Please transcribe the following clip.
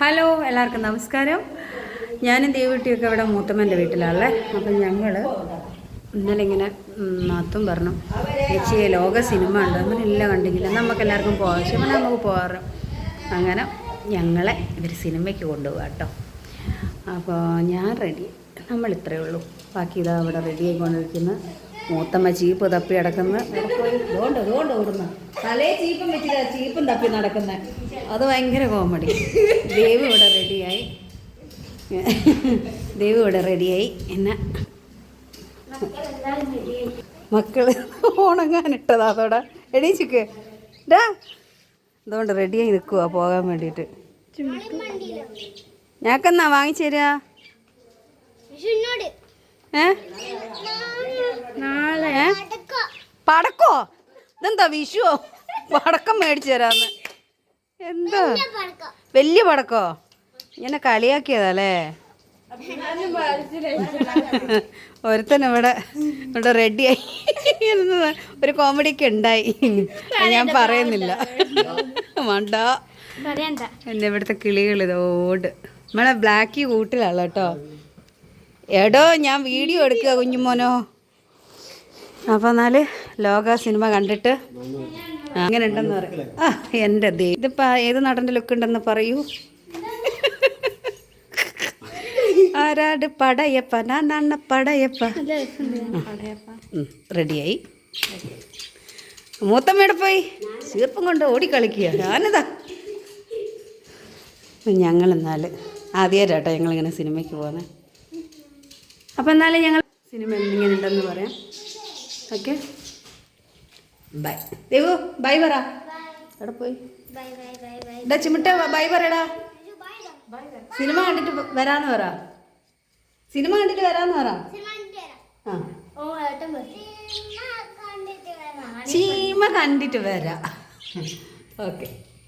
Hello എല്ലാവർക്കും നമസ്കാരം. ഞാനും ദേവിട്ടിയൊക്കെ ഇവിടെ മൂത്തമ്മന്റെ വീട്ടിലാണല്ലേ. അപ്പം ഞങ്ങൾ ഇന്നലെ ഇങ്ങനെ നാത്തും പറഞ്ഞു ചേച്ചി ലോക സിനിമ ഉണ്ട് നമ്മളില്ല കണ്ടില്ല നമുക്ക് എല്ലാവർക്കും പോകാം. പിന്നെ നമുക്ക് പോകാറ്. അങ്ങനെ ഞങ്ങളെ ഇവർ സിനിമയ്ക്ക് കൊണ്ടുപോകാം കേട്ടോ അപ്പോൾ ഞാൻ റെഡി നമ്മൾ ഇത്രയേ ഉള്ളൂ. ബാക്കി ഇതാ അവിടെ റെഡി ആയിക്കൊണ്ടിരിക്കുന്നത് മൂത്തമ്മ ചീപ്പ് തപ്പി അടക്കുന്നത് അതുകൊണ്ട് അതുകൊണ്ട് ഓടുന്നു. തലേ ചീപ്പും വെച്ചില്ല ചീപ്പും തപ്പി നടക്കുന്നത് അത് ഭയങ്കര കോമഡി ദേവ് ഇവിടെ റെഡിയായി ദേവ് ഇവിടെ റെഡിയായി എന്ന? മക്കൾ ഉണങ്ങാനിട്ടതാ അതോടെ. എടീച്ചിക്ക് ഡാ. അതുകൊണ്ട് റെഡിയായി നിൽക്കുക പോകാൻ വേണ്ടിയിട്ട്. ഞാക്കെന്നാ വാങ്ങിച്ചു തരാ? വിഷുവിനോട് ഏ? നാളെ. പടക്കോ? ഇതെന്താ വിഷുവോ? പടക്കം മേടിച്ചു തരാന്ന്. എന്താ? വലിയ പടക്കോ. ഇങ്ങനെ കളിയാക്കിയതല്ലേ? ഒരുത്തൻ ഇവിടെ ഇവിടെ റെഡിയായി ഒരു കോമഡി ഒക്കെ ഉണ്ടായി. ഞാൻ പറയുന്നില്ല. വേണ്ട. എന്റെ ഇവിടുത്തെ കിളികൾ ഇതോട് നമ്മളെ ബ്ലാക്ക് കൂട്ടിലാണ് കേട്ടോ. എടോ ഞാൻ വീഡിയോ എടുക്കുക കുഞ്ഞുമോനോ. അപ്പൊ എന്നാൽ ലോക സിനിമ കണ്ടിട്ട് അങ്ങനെ ഉണ്ടെന്ന് പറയും ആ എന്റെ ദേ ഇതിപ്പോൾ ഏത് നടന്റെ ലുക്ക് ഉണ്ടെന്ന് പറയൂ. ആരാട് പടയപ്പ? നാണ്ണ പടയപ്പ. റെഡിയായി മൂത്തമ്മയുടെ പോയി? ചീർപ്പം കൊണ്ട് ഓടിക്കളിക്കുക ഞാനിതാ. ഞങ്ങൾ എന്നാൽ ആദ്യമായിട്ടാട്ടോ ഞങ്ങളിങ്ങനെ സിനിമയ്ക്ക് പോകുന്നത് അപ്പം എന്നാലും ഞങ്ങൾ സിനിമ എന്തിങ്ങനെ ഉണ്ടെന്ന് പറയാം. ഓക്കെ? ബൈ ദേവു ബൈ പറ. എവിടെ പോയി? ബൈ ബൈ ബൈ ബൈ ഇടാ ചിമിട്ട ബൈ പറയടാ. സിനിമ കണ്ടിട്ട് വരാന്ന് പറ. സിനിമ കണ്ടിട്ട് വരാന്ന് പറ. ചീമ കണ്ടിട്ട് വരാ. ഓക്കെ.